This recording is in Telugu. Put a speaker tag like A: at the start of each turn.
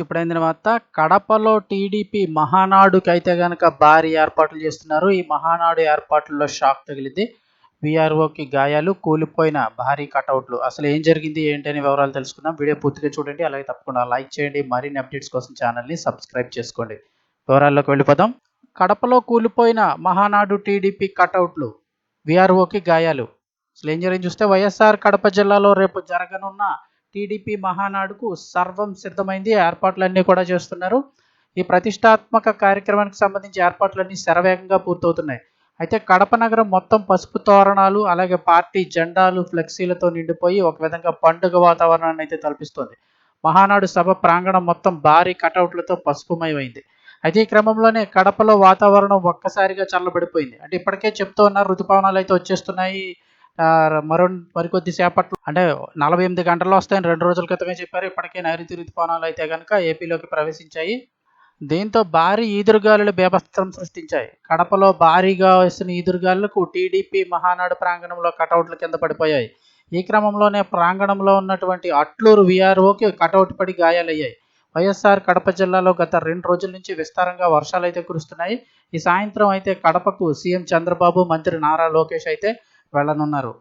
A: ఇప్పుడైన తర్వాత కడపలో టీడీపీ మహానాడుకి అయితే గనక భారీ ఏర్పాట్లు చేస్తున్నారు. ఈ మహానాడు ఏర్పాట్లలో షాక్ తగిలింది. విఆర్ఓకి గాయాలు కూలిపోయిన భారీ కటౌట్లు. అసలు ఏం జరిగింది ఏంటి వివరాలు తెలుసుకుందాం. వీడియో పూర్తిగా చూడండి అలాగే తప్పకుండా లైక్ చేయండి మరిన్ని అప్డేట్స్ కోసం ఛానల్ని సబ్స్క్రైబ్ చేసుకోండి. వివరాల్లోకి వెళ్ళిపోదాం. కడపలో కూలిపోయిన మహానాడు టీడీపీ కటౌట్లు విఆర్ఓకి గాయాలు. అసలు ఏం జరిగింది? చూస్తే వైఎస్ఆర్ కడప జిల్లాలో రేపు జరగనున్న టీడీపీ మహానాడుకు సర్వం సిద్ధమైంది. ఏర్పాట్లన్నీ కూడా చేస్తున్నారు. ఈ ప్రతిష్టాత్మక కార్యక్రమానికి సంబంధించి ఏర్పాట్లన్నీ శరవేగంగా పూర్తవుతున్నాయి. అయితే కడప నగరం మొత్తం పసుపు తోరణాలు అలాగే పార్టీ జెండాలు ఫ్లెక్సీలతో నిండిపోయి ఒక విధంగా పండుగ వాతావరణాన్ని అయితే తలపిస్తోంది. మహానాడు సభ ప్రాంగణం మొత్తం భారీ కటౌట్లతో పసుపుమయమైంది. అయితే ఈ క్రమంలోనే కడపలో వాతావరణం ఒక్కసారిగా చల్లబడిపోయింది. అంటే ఇప్పటికే చెప్తూ ఉన్నారు ఋతుపవనాలు అయితే వచ్చేస్తున్నాయి. మరో మరికొద్ది సేపట్లో అంటే నలభై ఎనిమిది గంటల్లో వస్తాయని రెండు రోజుల క్రితమే చెప్పారు. ఇప్పటికే నైరుతి రుతుపవనాలు అయితే కనుక ఏపీలోకి ప్రవేశించాయి. దీంతో భారీ ఈదురుగాలులు బేభత్సం సృష్టించాయి. కడపలో భారీగా వేసిన ఈదురుగాలులకు టీడీపీ మహానాడు ప్రాంగణంలో కటౌట్ల కింద పడిపోయాయి. ఈ క్రమంలోనే ప్రాంగణంలో ఉన్నటువంటి అట్లూరు విఆర్ఓకి కటౌట్ పడి గాయాలయ్యాయి. వైఎస్ఆర్ కడప జిల్లాలో గత రెండు రోజుల నుంచి విస్తారంగా వర్షాలు అయితే కురుస్తున్నాయి. ఈ సాయంత్రం అయితే కడపకు సీఎం చంద్రబాబు మంత్రి నారా లోకేష్ అయితే వెళ్ళనున్నారు